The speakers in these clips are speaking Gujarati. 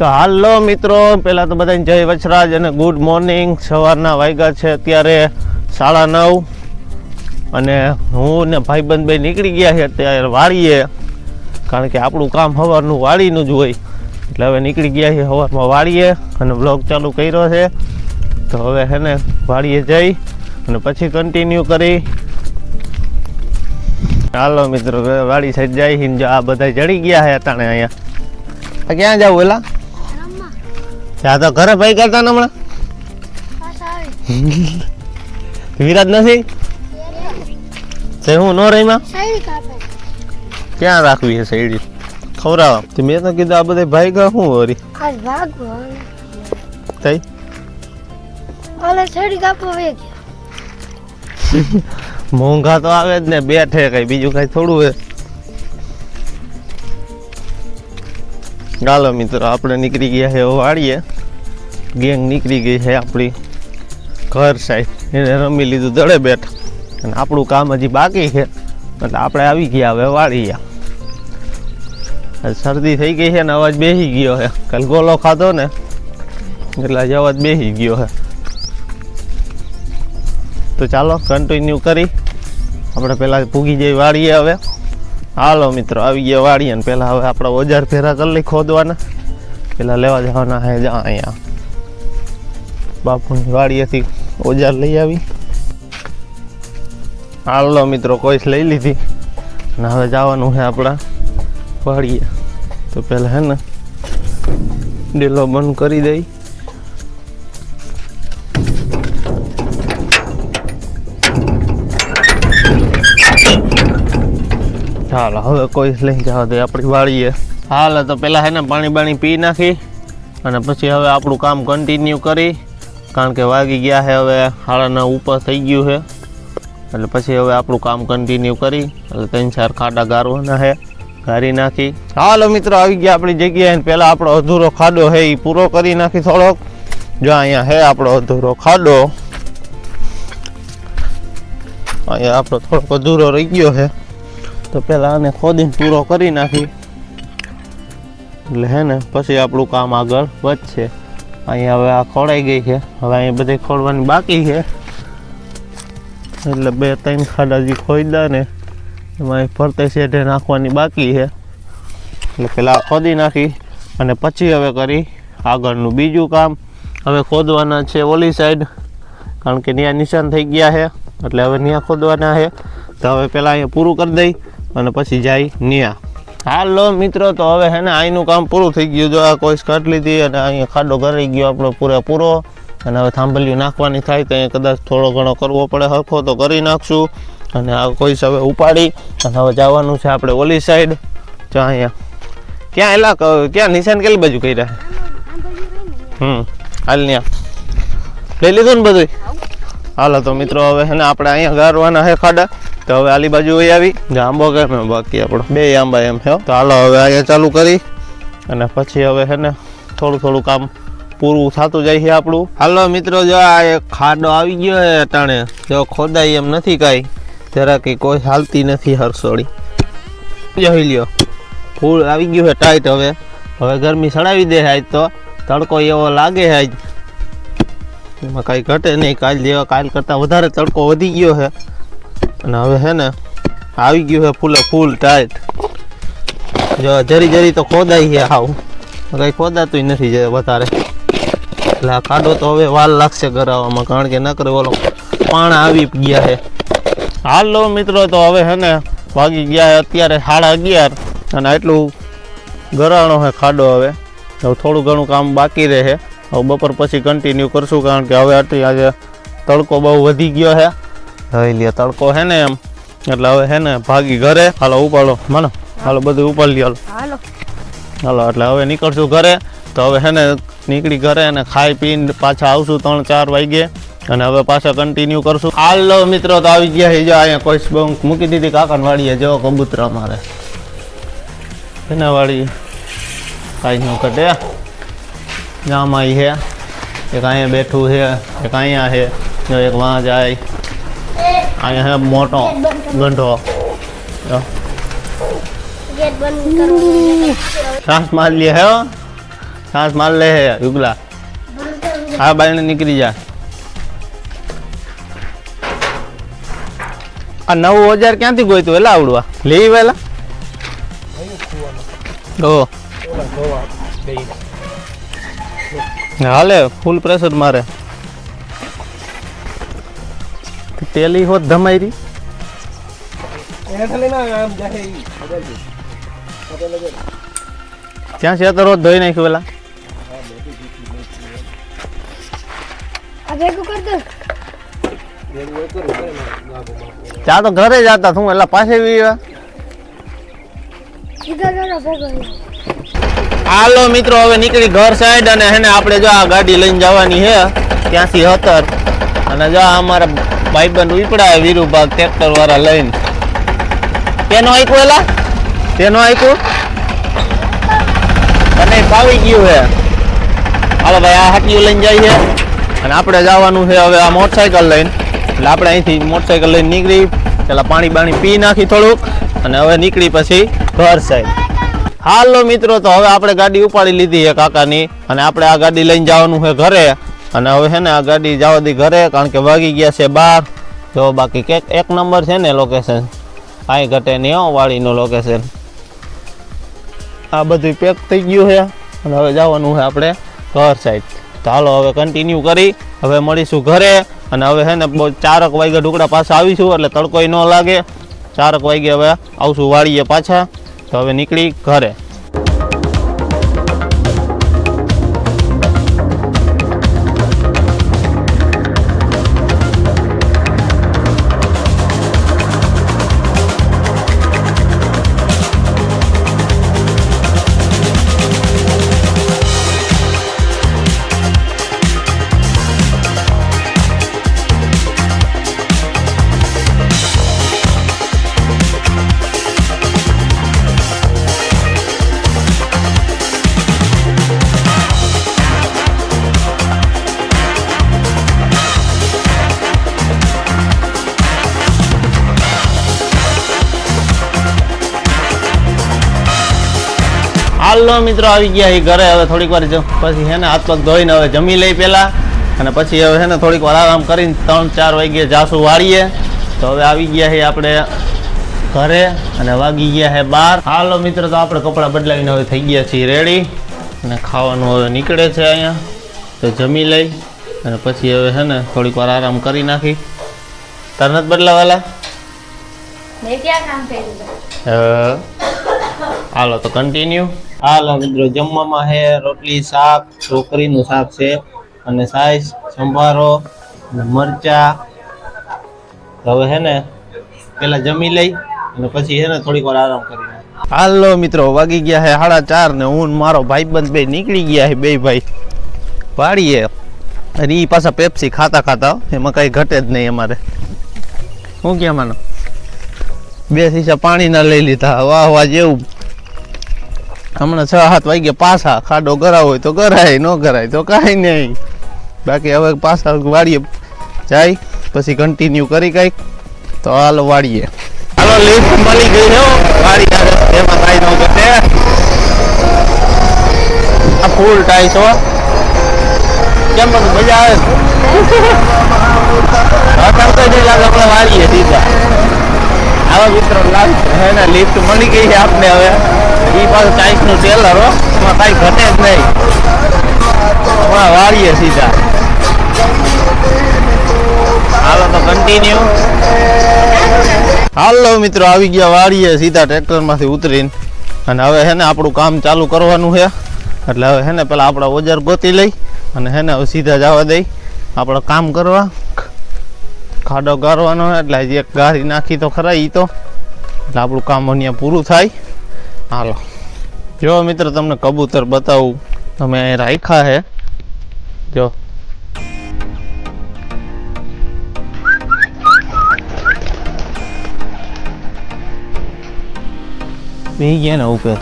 તો હાલો મિત્રો, પહેલાં તો બધાને જય વછરાજ અને ગુડ મોર્નિંગ સવારના વાગ્યા છે અત્યારે સાડા નવ અને હું ને ભાઈબંધ ભાઈ નીકળી ગયા છે અત્યારે વાળીએ, કારણ કે આપણું કામ સવારનું વાળીનું જ હોય. એટલે હવે નીકળી ગયા છે સવારમાં વાળીએ અને બ્લોગ ચાલુ કર્યો છે. તો હવે હે ને વાળીએ જઈ અને પછી કન્ટિન્યુ કરી. હાલો મિત્રો, વાળી સાઈડ જાય છે આ બધા ચડી ગયા છે અટાણે અહીંયા. ક્યાં જાવ એલા ત્યાં તો ઘરે ભાઈ કરતા ને હમણાં? વિરાજ નથી? તે હું નો સાઈડ ક્યાં રાખવી છે શેરડી? ખવરાવા તે મેં તો કીધું આ બધા ભાઈ ગયા શું આજ થઈ ઓલે શેરડી કાપો વે મોંઘા તો આવે જ ને, બેઠે કઈ, બીજું કઈ થોડું હે. ચાલો મિત્રો, આપણે નીકળી ગયા છે વાળીએ ગેંગ નીકળી ગઈ છે આપણી ઘર સાઈડ એને રમી લીધું દડે બેઠ. અને આપણું કામ હજી બાકી છે. એટલે આપણે આવી ગયા હવે વાળીએ આ શરદી થઈ ગઈ છે ને અવાજ બેસી ગયો છે. કાલ ગોલો ખાધો ને એટલે આજે અવાજ બેસી ગયો છે. તો ચાલો કન્ટિન્યુ કરી. આપણે પહેલાં પૂગી જઈ વાળીએ હવે. હાલો મિત્રો, આવી ગયા વાળીએ ને પહેલાં હવે આપણે ઓજાર ફેરા કરી લઈ ખોદવાના. પહેલાં લેવા જવાના હે જા અહીંયા. બાપુની વાડીએથી ઓજાર લઈ આવી. હાલો મિત્રો કોઈસ લઈ લીધી. ને હવે જવાનું છે આપણા વાડીએ. તો પહેલાં હે ને ડેલો બંધ કરી દઈ. ચાલો હવે કોઈ લઈ જાવ દે આપણી વાળીએ હાલ, તો પેલા હે ને પાણી બાણી પી નાખી. અને પછી હવે આપણું કામ કન્ટિન્યુ કરી. કારણ કે વાગી ગયા છે, હવે હાડાના ઉપર થઈ ગયું છે. એટલે પછી હવે આપણું કામ કન્ટિન્યુ કરી, એટલે ત્રણ ચાર ખાડા ગારવાના છે, ગારી નાખી. હાલો મિત્રો, આવી ગયા આપણી જગ્યાએ પહેલાં આપણો અધૂરો ખાડો છે એ પૂરો કરી નાખી થોડોક. જો અહીંયા છે આપણો અધૂરો ખાડો. અહીંયા આપણો થોડોક અધૂરો રહી ગયો છે. તો પહેલાં આને ખોદીને પૂરો કરી નાખી. એટલે હે ને, પછી આપણું કામ આગળ વધશે. અહીંયા હવે આ ખોળાઈ ગઈ છે. હવે અહીંયા બધી ખોડવાની બાકી છે. એટલે બે, ત્રણ ખાડા જે ખોદા ને એમાં ફરતે શેઢે નાખવાની બાકી છે. એટલે પહેલાં ખોદી નાખી અને પછી હવે કરી આગળનું બીજું કામ. હવે ખોદવાના છે ઓલી સાઈડ કારણ કે ત્યાં નિશાન થઈ ગયા છે. એટલે હવે ત્યાં ખોદવાના છે. તો હવે પહેલાં અહીંયા પૂરું કરી દઈ અને પછી જાય ન્યા. હાલો મિત્રો, તો હવે હે ને અહીંનું કામ પૂરું થઈ ગયું. જો આ કોઈ કાઢ લીધી અને અહીંયા ખાડો કરી ગયો આપણો પૂરેપૂરો. અને હવે થાંભલિયું નાખવાની થાય તો અહીંયા કદાચ થોડો ઘણો કરવો પડે. હરખો તો કરી નાખશું. અને આ કોઈ હવે ઉપાડી. અને હવે જવાનું છે આપણે ઓલી સાઈડ. જો અહીંયા. ક્યાં એલા ક્યાં નિશાન કેટલી બાજુ કર્યા? હમ, હાલ ન્યા. લઈ લીધું ને બધું હાલો તો મિત્રો, હવે હે ને આપણે અહીંયા ગારવાના હે ખાડા. તો હવે આલી બાજુ વહી આવી. આંબો કેમ બાકી આપણો. બે આંબા એમ છે તો હાલો હવે અહીંયા ચાલુ કરી. અને પછી હવે હે ને થોડું થોડું કામ પૂરું થતું જાય છે આપણું. હાલો મિત્રો જો આ એક ખાડો આવી ગયો છે અટાણે. જો ખોદાઈ એમ નથી કાંઈ. જરા કે કોઈ હાલતી નથી હરસોડી જોઈ લ્યો. ફૂલ આવી ગયું છે ટાઈટ હવે. હવે ગરમી સડાવી દે આજ તો. તડકો એવો લાગે છે આજ. એમાં કાંઈ ઘટે નહીં. કાલ જેવા કાલ કરતાં વધારે તડકો વધી ગયો છે અને હવે છે ને, આવી ગયું છે ફૂલે ફૂલ ટાઈટ. જો જરી જરી તો ખોદાઈ છે હાવ. કંઈ ખોદાતું નથી જે વધારે. એટલે આ ખાડો તો હવે વાલ લાગશે કરાવવામાં કારણ કે નકરે ઓલો પાણા આવી ગયા છે હાલો મિત્રો, તો હવે છે ને વાગી ગયા અત્યારે સાડા અગિયાર અને આટલું ગરાણો છે ખાડો હવે. હવે થોડું ઘણું કામ બાકી રહે હવે બપોર પછી કન્ટિન્યુ કરશું, કારણ કે હવે આટલી આજે તડકો બહુ વધી ગયો છે હવે લે તડકો છે ને એમ. એટલે હવે હે ને ભાગી ઘરે. હાલો ઉપાડો. માનો હાલો બધું ઉપાડી લ્યો હાલો. હાલો. એટલે હવે નીકળશું ઘરે. તો હવે હે ને નીકળી ઘરે અને ખાઈ પીને પાછા આવશું ત્રણ ચાર વાગે અને હવે પાછા કન્ટિન્યુ કરશું. હાલો મિત્રો તો આવી ગયા છે. જો અહીંયા કોઈ બંક મૂકી દીધી. કાકણવાડીએ જો કબૂતર અમારે. એના વાળી કાંઈ ન ઘટે. જામાં છે એક અહીંયા બેઠું છે એક અહીંયા છે જો એક વાં જાય. અહીંયા છે મોટો ગંઢો. શ્વાસ માર લે હે. સાસ માર લે હે યુગલા. આ બાઈને નીકળી જા. આ નવું ઓજાર ક્યાંથી ગોયતું? એલા આવડવા. લેવી વેલા. ઓ હાલે ફૂલ પ્રેશર મારે. તેલી હોત ધમાઈ ત્યાં છે તો રોજ ધોઈ નાખ્યું પેલા? આ ભેગું કર દો ત્યાં તો ઘરે જતા તું એટલે પાસે બી આવ્યા. સીધા જરા ભેગો હાલો મિત્રો હવે નીકળી ઘર સાઈડ અને હેને આપણે જો આ ગાડી લઈને જવાની છે ત્યાંથી હતર. અને જો આ અમારા ભાઈબંધ ઉપડા વીરુભાગ ટ્રેક્ટર વાળા લઈને. તેનો આયકું એલા? તેનો આયકું? અને ફાવી ગયું છે. હાલો ભાઈ આ હાટીઓ લઈને જઈએ અને આપણે જવાનું છે હવે આ મોટરસાયકલ લઈને. એટલે આપણે અહીંથી મોટરસાયકલ લઈને નીકળી. પેલા પાણી બાણી પી નાખી થોડુંક. અને હવે નીકળી પછી ઘર સાઈડ. હાલો મિત્રો તો હવે આપણે ગાડી ઉપાડી લીધી છે કાકાની. અને આપણે આ ગાડી લઈને જવાનું છે ઘરે. અને હવે છે ને આ ગાડી જવા દી ઘરે, કારણ કે વાગી ગયા છે બાર. જો બાકી કે એક નંબર છે ને લોકેશન કાંઈ ઘટે નહીં હો વાડીનું લોકેશન આ બધું પેક થઈ ગયું છે અને હવે જવાનું છે આપણે ઘર સાઈડ હાલો હવે કન્ટિન્યુ કરી, હવે મળીશું ઘરે. અને હવે છે ને ચારક વાગ્યા ઢુકડા પાછા આવીશું, એટલે તડકોય ન લાગે. ચારક વાગે હવે આવશું વાળીએ પાછા. તો હવે નીકળી ઘરે. હાલો મિત્રો આવી ગયા એ ઘરે. હવે થોડીક વાર પછી હે ને હાથ પગ ધોઈને હવે જમી લઈ પેલા. અને પછી હવે હેને ને થોડીક વાર આરામ કરીને ત્રણ ચાર વાગ્યે જાસુ વાળીએ. તો હવે આવી ગયા છે આપણે ઘરે અને વાગી ગયા છે બાર. હાલો મિત્રો તો આપણે કપડાં બદલાવીને હવે થઈ ગયા છીએ રેડી અને ખાવાનું હવે નીકળે છે અહીંયા. તો જમી લઈ. અને પછી હવે છે ને થોડીક વાર આરામ કરી નાખી. તાર નથી બદલાવાલા? મેં ક્યાં કામ કર્યું? હાલો તો કન્ટિન્યુ હાલો મિત્રો જમવામાં છે રોટલી શાક છોકરીનું શાક છે અને સાઈઝ સંભારો અને મરચા. હવે છે ને પેલા જમી લઈ અને પછી છે ને થોડીક વાર આરામ કરી હાલો મિત્રો વાગી ગયા છે સાડા ચાર ને હું મારો ભાઈબંધ બે નીકળી ગયા છે બે ભાઈ. વાળીએ. અને એ પાછા પેપ્સી ખાતા ખાતા એમાં કઈ ઘટે જ નહીં અમારે. શું ક્યાં માનો બે શીશા પાણીના લઈ લીધા. વાહ વાહ જેવું. હમણાં છ, સાત વાગે પાછા ખાડો કરાવો હોય તો કરાય, ન કરાય તો કાંઈ નહીં. બાકી હવે પાછા વાળીએ જાય, પછી કન્ટિન્યુ કરી કંઈક, તો હાલો વાળીએ. હાલો લિફ્ટ મળી ગઈ છે વાળી એમાં કાંઈ ન ઘટે. આ ફૂલ ટાઈ છો કેમ બધું મજા આવે તો નહીં લાગે, આપણે વાળીએ સીધા. આવા મિત્રો લાગ હે ને લિફ્ટ મળી ગઈ છે આપને હવે. એ પાછું ચાઈસનું ટેલર એમાં કાંઈ ઘટે જ નહીં. હમણાં વાળીએ સીધા. હાલો તો કન્ટિન્યુ હાલો મિત્રો, આવી ગયા વાળીએ સીધા ટ્રેક્ટરમાંથી ઉતરીને. અને હવે હે ને આપણું કામ ચાલુ કરવાનું છે. એટલે હવે હે ને પેલા આપણા ઓજાર ગોતી લઈ અને હે ને હવે સીધા જવા દઈ. આપણે કામ કરવા. ખાડો ગારવાનો એટલે હજી એક ગારી નાખી તો ખરા ઈ તો. એટલે આપણું કામ અહીંયા પૂરું થાય. હાલો. જો મિત્ર, તમને કબૂતર બતાવું. તમે અહીં રાખ્યા છે જો. બી ગયા ને ઉપર.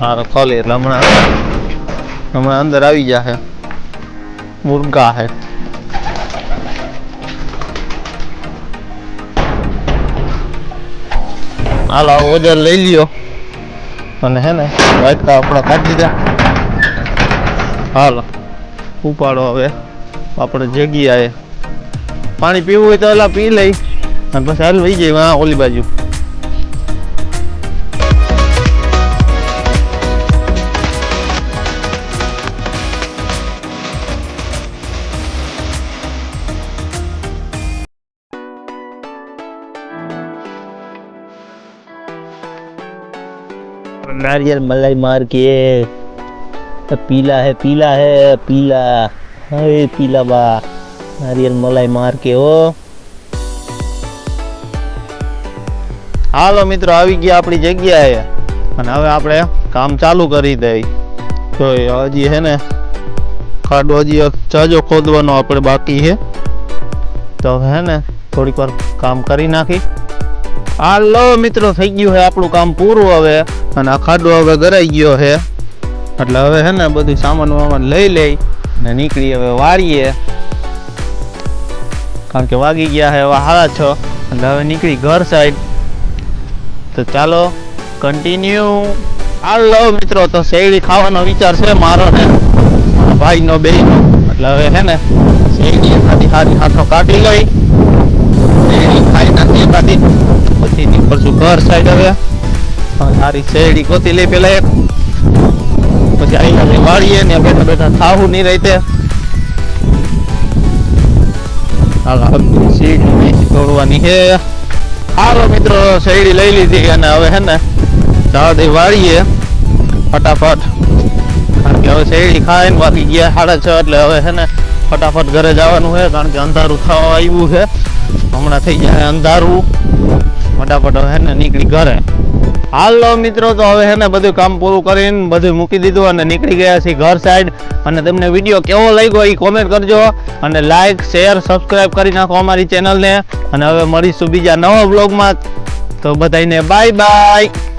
હારો ખોલી એટલે હમણાં. હમણાં અંદર આવી જશે મુર્ગા હે. હાલો ઓર્ડર લઈ લ્યો. અને હે ને વાટકા આપણા કાઢી દીધા. હાલો, ઉપાડો હવે. આપણે જગ્યાએ પાણી પીવું હોય તો એલા પી લઈ. અને પછી હાલ વહી જાય હા ઓલી બાજુ. नारियल मलाई मार के पीला है पीला है पीला हाय पीला बा નારિયેલ મલાઈ માર કે ઓ હાલો મિત્રો આવી ગયા આપણી જગ્યાએ અને હવે આપણે કામ ચાલુ કરી દઈ તો એ હજી હે ને ખાડો હજી એક જાજો ખોદવાનો આપણે બાકી છે તો હવે હે ને થોડીક વાર કામ કરી નાખી હાલો મિત્રો, થઈ ગયું છે આપણું કામ પૂરું હવે. અને આ ખાડો હવે ગરાઈ ગયો છે. એટલે હવે છે ને બધું સામાન વામાન લઈ લઈ ને નીકળી હવે વાળીએ. કારણ કે વાગી ગયા છે એવા હારા છો. એટલે હવે નીકળી ઘર સાઈડ. તો ચાલો કન્ટિન્યુ હાલો મિત્રો, તો શેરડી ખાવાનો વિચાર છે મારો ને. ભાઈ ભાઈનો બેન એટલે હવે છે ને શેરડી એકાદી સારી હાથો કાઢી લઈ. શેરડી ખાઈ નાખી એકાદી પછી નીકળશું ઘર સાઈડ હવે. સારી શેરડી ગોતી લઈ પેલા એક. પછી આવીને વાળીએ ને બેઠા બેઠા ખાવું નહીં રહી શેરડી લઈ લીધી અને હવે હે ને દાદી વાળીએ ફટાફટ. કારણ કે હવે શેરડી ખાઈને બાકી ગયા સાડા છ, એટલે હવે ને ફટાફટ ઘરે જવાનું છે, કારણ કે અંધારું થવા આવ્યું છે. હમણાં થઈ જાય અંધારું. ફટાફટ હે ને નીકળી ઘરે. હાલો મિત્રો, તો હવે હે ને બધું કામ પૂરું કરીને બધું મૂકી દીધું અને નીકળી ગયા છીએ ઘર સાઈડ અને તમને વીડિયો કેવો લાગ્યો એ કોમેન્ટ કરજો અને લાઈક શેર સબસ્ક્રાઈબ કરી નાખો અમારી ચેનલને અને હવે મળીશું બીજા નવા બ્લોગમાં તો બધાને બાય બાય